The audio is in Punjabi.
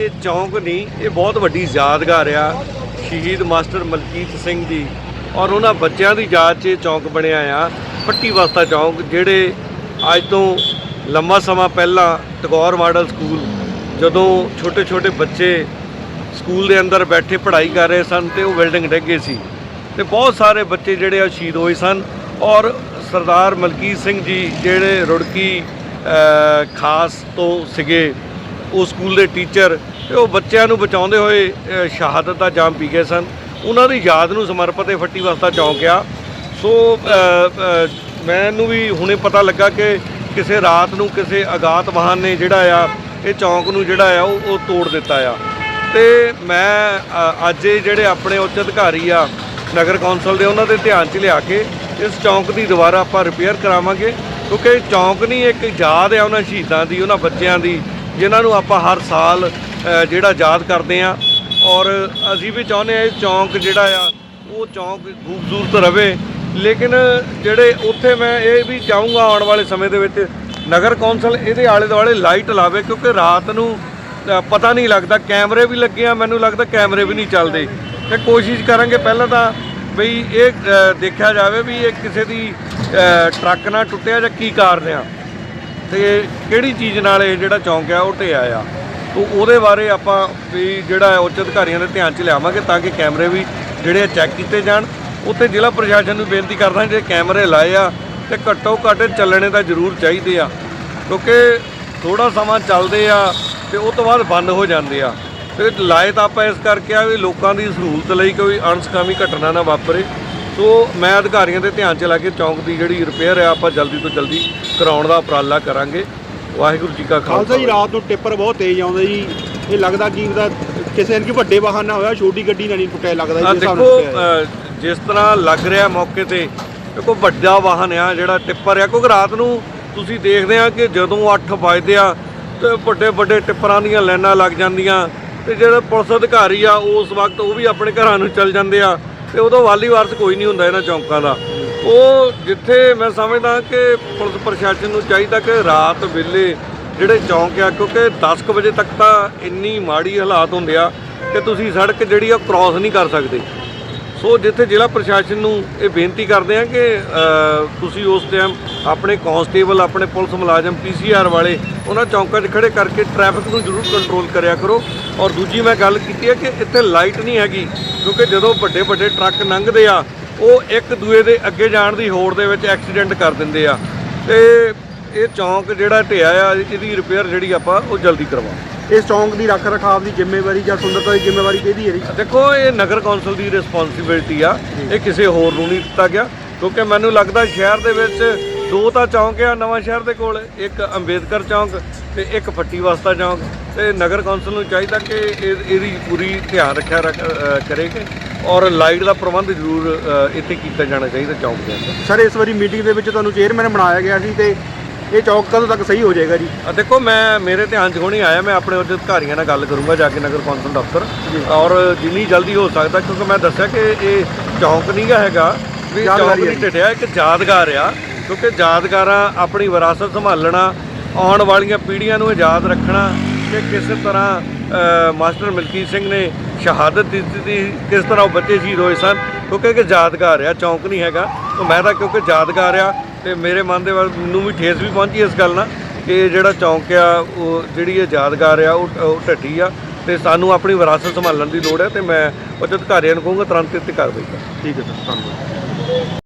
ਇਹ ਚੌਂਕ ਨਹੀਂ, ਇਹ ਬਹੁਤ ਵੱਡੀ ਯਾਦਗਾਰ ਆ ਸ਼ਹੀਦ ਮਾਸਟਰ ਮਲਕੀਤ ਸਿੰਘ ਦੀ ਔਰ ਉਹਨਾਂ ਬੱਚਿਆਂ ਦੀ ਯਾਦ 'ਚ ਇਹ ਚੌਂਕ ਬਣਿਆ ਆ, ਪੱਟੀ ਵਸਤਾ ਚੌਂਕ, ਜਿਹੜੇ ਅੱਜ ਤੋਂ ਲੰਮਾ ਸਮਾਂ ਪਹਿਲਾਂ ਟਗੋਰ ਮਾਡਲ ਸਕੂਲ, ਜਦੋਂ ਛੋਟੇ ਛੋਟੇ ਬੱਚੇ ਸਕੂਲ ਦੇ ਅੰਦਰ ਬੈਠੇ ਪੜ੍ਹਾਈ ਕਰ ਰਹੇ ਸਨ ਤੇ ਉਹ ਬਿਲਡਿੰਗ ਡਿੱਗੇ ਸੀ ਤੇ ਬਹੁਤ ਸਾਰੇ ਬੱਚੇ ਜਿਹੜੇ ਆ ਸ਼ਹੀਦ ਹੋਏ ਸਨ ਔਰ ਸਰਦਾਰ ਮਲਕੀਤ ਸਿੰਘ ਜੀ ਜਿਹੜੇ ਰੁੜਕੀ ਖਾਸ ਤੋਂ ਸੀਗੇ ਉਹ ਸਕੂਲ ਦੇ ਟੀਚਰ ਤੇ ਉਹ ਬੱਚਿਆਂ ਨੂੰ ਬਚਾਉਂਦੇ ਹੋਏ ਸ਼ਹਾਦਤ ਦਾ ਜਾਮ ਪੀ ਗਏ ਸਨ। ਉਹਨਾਂ ਦੀ ਯਾਦ ਨੂੰ ਸਮਰਪਿਤ ਇਹ ਫੱਟੀ ਵਸਤਾ ਚੌਂਕ ਆ। ਸੋ ਮੈਨੂੰ ਵੀ ਹੁਣੇ ਪਤਾ ਲੱਗਾ ਕਿ ਕਿਸੇ ਰਾਤ ਨੂੰ ਕਿਸੇ ਅਗਾਤ ਵਾਹਨ ਨੇ ਜਿਹੜਾ ਆ, ਇਹ ਚੌਂਕ ਨੂੰ ਜਿਹੜਾ ਆ, ਉਹ ਉਹ ਤੋੜ ਦਿੱਤਾ ਆ। ਤੇ ਮੈਂ ਅੱਜ ਜਿਹੜੇ ਆਪਣੇ ਉੱਚ ਅਧਿਕਾਰੀ ਆ, ਨਗਰ ਕੌਂਸਲ ਦੇ, ਉਹਨਾਂ ਦੇ ਧਿਆਨ 'ਚ ਲਿਆ ਕੇ ਇਸ ਚੌਂਕ ਦੀ ਦੁਬਾਰਾ ਆਪਾਂ ਰਿਪੇਅਰ ਕਰਾਵਾਂਗੇ। ਕਿਉਂਕਿ ਚੌਂਕ ਨਹੀਂ ਇੱਕ ਯਾਦ ਆ ਉਹਨਾਂ ਸ਼ਹੀਦਾਂ ਦੀ, ਉਹਨਾਂ ਬੱਚਿਆਂ ਦੀ। ਜਿਨ੍ਹਾਂ ਨੂੰ ਆਪਾਂ ਹਰ ਸਾਲ ਜਿਹੜਾ ਯਾਦ ਕਰਦੇ ਆ ਔਰ ਅਸੀਂ ਵੀ ਚਾਹੁੰਦੇ ਆ ਇਹ ਚੌਂਕ ਜਿਹੜਾ ਆ, ਉਹ ਚੌਂਕ ਖੂਬਸੂਰਤ ਰਵੇ। ਲੇਕਿਨ ਜਿਹੜੇ ਉੱਥੇ ਮੈਂ ਇਹ ਵੀ ਚਾਹੂੰਗਾ ਆਉਣ ਵਾਲੇ ਸਮੇਂ ਦੇ ਵਿੱਚ, ਨਗਰ ਕੌਂਸਲ ਇਹਦੇ ਆਲੇ ਦੁਆਲੇ ਲਾਈਟ ਲਾਵੇ, ਕਿਉਂਕਿ ਰਾਤ ਨੂੰ ਪਤਾ ਨਹੀਂ ਲੱਗਦਾ। ਕੈਮਰੇ ਵੀ ਲੱਗੇ ਆ, ਮੈਨੂੰ ਲੱਗਦਾ ਕੈਮਰੇ ਵੀ ਨਹੀਂ ਚੱਲਦੇ। ਤੇ ਕੋਸ਼ਿਸ਼ ਕਰਾਂਗੇ ਪਹਿਲਾਂ ਤਾਂ ਬਈ ਇਹ ਦੇਖਿਆ ਜਾਵੇ ਵੀ ਇਹ ਕਿਸੇ ਦੀ ਟਰੱਕ ਨਾਲ ਟੁੱਟਿਆ ਜਾਂ ਕੀ ਕਾਰਨ ਆ। ਤੇ ਕਿਹੜੀ ਚੀਜ਼ ਨਾਲ ਇਹ ਜਿਹੜਾ ਚੌਂਕ ਆ, ਉਹ ਢਿਆ ਆ? ਤੋ ਉਹਦੇ ਬਾਰੇ ਆਪਾਂ ਵੀ ਜਿਹੜਾ ਉੱਚ ਅਧਿਕਾਰੀਆਂ ਦੇ ਧਿਆਨ 'ਚ ਲਿਆਵਾਂਗੇ ਤਾਂ ਕਿ ਕੈਮਰੇ ਵੀ ਜਿਹੜੇ ਆ ਚੈੱਕ ਕੀਤੇ ਜਾਣ। ਉੱਥੇ ਜ਼ਿਲ੍ਹਾ ਪ੍ਰਸ਼ਾਸਨ ਨੂੰ ਬੇਨਤੀ ਕਰਦਾ ਜੇ ਕੈਮਰੇ ਲਾਏ ਆ, ਤੇ ਘੱਟੋ ਘੱਟ ਚੱਲਣੇ ਤਾਂ ਜ਼ਰੂਰ ਚਾਹੀਦੇ ਆ। ਕਿਉਂਕਿ ਥੋੜਾ ਸਮਾਂ ਚੱਲਦੇ ਆ ਤੇ ਉਹ ਤੋਂ ਬਾਅਦ ਬੰਦ ਹੋ ਜਾਂਦੇ ਆ। ਤੇ ਲਾਏ ਤਾਂ ਆਪਾਂ ਇਸ ਕਰਕੇ ਆ ਵੀ ਲੋਕਾਂ ਦੀ ਸਹੂਲਤ ਲਈ ਕੋਈ ਅਣਸਕਾਮੀ ਘਟਨਾ ਨਾ ਵਾਪਰੇ। ਸੋ ਮੈਂ ਅਧਿਕਾਰੀਆਂ ਦੇ ਧਿਆਨ 'ਚ ਲਾ ਕੇ ਚੌਂਕ ਦੀ ਜਿਹੜੀ ਰਿਪੇਅਰ ਆ ਆਪਾਂ ਜਲਦੀ ਤੋਂ ਜਲਦੀ ਕਰਾਉਣ ਦਾ ਉਪਰਾਲਾ ਕਰਾਂਗੇ। ਵਾਹਿਗੁਰੂ ਜੀ ਕਾ ਖਾਲਸਾ ਜੀ ਰਾਤ ਨੂੰ ਟਿੱਪਰ ਬਹੁਤ ਤੇਜ਼ ਆਉਂਦਾ ਜੀ। ਇਹ ਲੱਗਦਾ ਕਿ ਉਹਦਾ ਕਿਸੇ ਨੇ ਕਿ ਵੱਡੇ ਵਾਹਨ ਨਾ ਹੋਇਆ ਛੋਟੀ ਗੱਡੀ ਨਾਲ ਨਹੀਂ ਟੁੱਟਿਆ ਲੱਗਦਾ ਜੀ ਦੇਖੋ ਹੈ। ਜਿਸ ਤਰ੍ਹਾਂ ਲੱਗ ਰਿਹਾ ਮੌਕੇ ਤੇ ਦੇਖੋ ਵੱਡਾ ਵਾਹਨ ਆ ਜਿਹੜਾ ਟਿੱਪਰ ਆ। ਕਿਉਂਕਿ ਰਾਤ ਨੂੰ ਤੁਸੀਂ ਦੇਖਦੇ ਆ ਕਿ ਜਦੋਂ 8 ਵਜਦੇ ਆ ਤੇ ਵੱਡੇ ਵੱਡੇ ਟਿੱਪਰਾਂ ਦੀਆਂ ਲਾਈਨਾਂ ਲੱਗ ਜਾਂਦੀਆਂ ਤੇ ਜਿਹੜੇ ਪੁਲਿਸ ਅਧਿਕਾਰੀ ਆ ਉਸ ਵਕਤ ਉਹ ਵੀ ਆਪਣੇ ਘਰਾਂ ਨੂੰ ਚੱਲ ਜਾਂਦੇ ਆ। ਤੇ ਉਦੋਂ ਵਾਲੀ ਵਾਰਸ ਕੋਈ ਨਹੀਂ ਹੁੰਦਾ ਇਹਨਾਂ ਚੌਂਕਾਂ ਦਾ। ਉਹ ਜਿੱਥੇ ਮੈਂ ਸਮਝਦਾ ਕਿ ਪੁਲਿਸ ਪ੍ਰਸ਼ਾਸਨ ਨੂੰ ਚਾਹੀਦਾ ਕਿ ਰਾਤ ਵੇਲੇ ਜਿਹੜੇ ਚੌਂਕ ਆ, ਕਿਉਂਕਿ 10 ਕੁ ਵਜੇ ਤੱਕ ਤਾਂ ਇੰਨੀ ਮਾੜੀ ਹਾਲਾਤ ਹੁੰਦੇ ਆ ਕਿ ਤੁਸੀਂ ਸੜਕ ਜਿਹੜੀ ਆ ਕ੍ਰਾਸ ਨਹੀਂ ਕਰ ਸਕਦੇ। ਸੋ ਜਿੱਥੇ ਜ਼ਿਲ੍ਹਾ ਪ੍ਰਸ਼ਾਸਨ ਨੂੰ ਇਹ ਬੇਨਤੀ ਕਰਦੇ ਆ ਕਿ ਤੁਸੀਂ ਉਸ ਟਾਈਮ ਆਪਣੇ ਕਾਂਸਟੇਬਲ ਆਪਣੇ ਪੁਲਿਸ ਮੁਲਾਜ਼ਮ ਪੀਸੀਆਰ ਵਾਲੇ ਉਹਨਾਂ ਚੌਂਕਾਂ 'ਚ ਖੜੇ ਕਰਕੇ ਟ੍ਰੈਫਿਕ ਨੂੰ ਜ਼ਰੂਰ ਕੰਟਰੋਲ ਕਰਿਆ ਕਰੋ। ਔਰ ਦੂਜੀ ਮੈਂ ਗੱਲ ਕੀਤੀ ਹੈ ਕਿ ਇੱਥੇ ਲਾਈਟ ਨਹੀਂ ਹੈਗੀ। ਕਿਉਂਕਿ ਜਦੋਂ ਵੱਡੇ ਵੱਡੇ ਟਰੱਕ ਲੰਘਦੇ ਆ ਉਹ ਇੱਕ ਦੂਏ ਦੇ ਅੱਗੇ ਜਾਣ ਦੀ ਹੋੜ ਦੇ ਵਿੱਚ ਐਕਸੀਡੈਂਟ ਕਰ ਦਿੰਦੇ ਆ। ਤੇ ਇਹ ਚੌਂਕ ਜਿਹੜਾ ਢਿਆ ਆ ਇਹਦੀ ਰਿਪੇਅਰ ਜਿਹੜੀ ਆਪਾਂ ਉਹ ਜਲਦੀ ਕਰਵਾਵਾਂਗੇ ਇਸ ਚੌਂਕ ਦੀ ਰੱਖ ਰਖਾਵ ਦੀ ਜ਼ਿੰਮੇਵਾਰੀ ਜਾਂ ਸੁੰਦਰਤਾ ਦੀ ਜ਼ਿੰਮੇਵਾਰੀ ਕਿਹਦੀ ਹੈ ਜੀ? ਦੇਖੋ ਇਹ ਨਗਰ ਕੌਂਸਲ ਦੀ ਰਿਸਪੌਂਸਿਬਿਲਟੀ ਆ। ਇਹ ਕਿਸੇ ਹੋਰ ਨੂੰ ਨਹੀਂ ਦਿੱਤਾ ਗਿਆ ਕਿਉਂਕਿ ਮੈਨੂੰ ਲੱਗਦਾ ਸ਼ਹਿਰ ਦੇ ਵਿੱਚ ਦੋ ਤਾਂ ਚੌਂਕ ਆ ਨਵਾਂ ਸ਼ਹਿਰ ਦੇ ਕੋਲ ਇੱਕ ਅੰਬੇਦਕਰ ਚੌਂਕ ਤੇ ਇੱਕ ਫੱਟੀ ਵਸਤਾ ਚੌਂਕ। ਤੇ ਨਗਰ ਕੌਂਸਲ ਨੂੰ ਚਾਹੀਦਾ ਕਿ ਇਹ- ਇਹਦੀ ਪੂਰੀ ਧਿਆਨ ਰੱਖਿਆ ਕਰੇ ਕਿ ਔਰ ਲਾਈਟ ਦਾ ਪ੍ਰਬੰਧ ਜ਼ਰੂਰ ਇੱਥੇ ਕੀਤਾ ਜਾਣਾ ਚਾਹੀਦਾ ਚੌਂਕ ਦੇ ਅੰਦਰ। ਸਰ ਇਸ ਵਾਰੀ ਮੀਟਿੰਗ ਦੇ ਵਿੱਚ ਤੁਹਾਨੂੰ ਚੇਅਰਮੈਨ ਬਣਾਇਆ ਗਿਆ ਸੀ ਤੇ ਇਹ ਚੌਕ ਕਦੋਂ ਤੱਕ ਸਹੀ ਹੋ ਜਾਏਗਾ ਜੀ? ਅ, ਦੇਖੋ ਮੈਂ ਮੇਰੇ ਧਿਆਨ 'ਚ ਹੁਣੀ ਆਇਆ ਮੈਂ ਆਪਣੇ ਉੱਚ ਅਧਿਕਾਰੀਆਂ ਨਾਲ ਗੱਲ ਕਰੂੰਗਾ ਜਾ ਕੇ ਨਗਰ ਕੌਂਸਲ ਦਫ਼ਤਰ। ਔਰ ਜਿੰਨੀ ਜਲਦੀ ਹੋ ਸਕਦਾ ਕਿਉਂਕਿ ਮੈਂ ਦੱਸਿਆ ਕਿ ਇਹ ਚੌਂਕ ਨਹੀਂਗਾ ਹੈਗਾ ਵੀ ਚੌਂਕ ਨਹੀਂ ਢਿੱਠਿਆ ਇੱਕ ਯਾਦਗਾਰ ਆ। ਕਿਉਂਕਿ ਯਾਦਗਾਰਾਂ ਆਪਣੀ ਵਿਰਾਸਤ ਸੰਭਾਲਣਾ, ਆਉਣ ਵਾਲੀਆਂ ਪੀੜ੍ਹੀਆਂ ਨੂੰ ਯਾਦ ਰੱਖਣਾ ਕਿ ਕਿਸ ਤਰ੍ਹਾਂ ਮਾਸਟਰ ਮਲਕੀਤ ਸਿੰਘ ਨੇ ਸ਼ਹਾਦਤ ਦਿੱਤੀ ਸੀ ਕਿਸ ਤਰ੍ਹਾਂ ਉਹ ਬੱਚੇ ਸ਼ਹੀਦ ਹੋਏ ਸਨ, ਕਿਉਂਕਿ ਇੱਕ ਯਾਦਗਾਰ ਆ, ਚੌਂਕ ਨਹੀਂ ਹੈਗਾ। ਤਾਂ ਮੈਂ ਤਾਂ ਕਿਉਂਕਿ ਯਾਦਗਾਰ ਆ, ਤੇ ਮੇਰੇ ਮਨ ਦੇ ਵੱਲ ਮੈਨੂੰ ਵੀ ਠੇਸ ਵੀ ਪਹੁੰਚੀ ਇਸ ਗੱਲ ਨਾਲ ਕਿ ਇਹ ਜਿਹੜਾ ਚੌਂਕ ਆ, ਉਹ ਜਿਹੜੀ ਇਹ ਯਾਦਗਾਰ ਆ, ਉਹ ਉਹ ਢੱਠੀ ਆ ਤੇ ਸਾਨੂੰ ਆਪਣੀ ਵਿਰਾਸਤ ਸੰਭਾਲਣ ਦੀ ਲੋੜ ਹੈ ਤੇ ਮੈਂ ਉੱਚ ਅਧਿਕਾਰੀਆਂ ਨੂੰ ਕਹੂੰਗਾ, ਤੁਰੰਤ ਇੱਥੇ ਕਾਰਵਾਈ ਕਰ। ਠੀਕ ਹੈ ਸਰ, ਧੰਨਵਾਦ।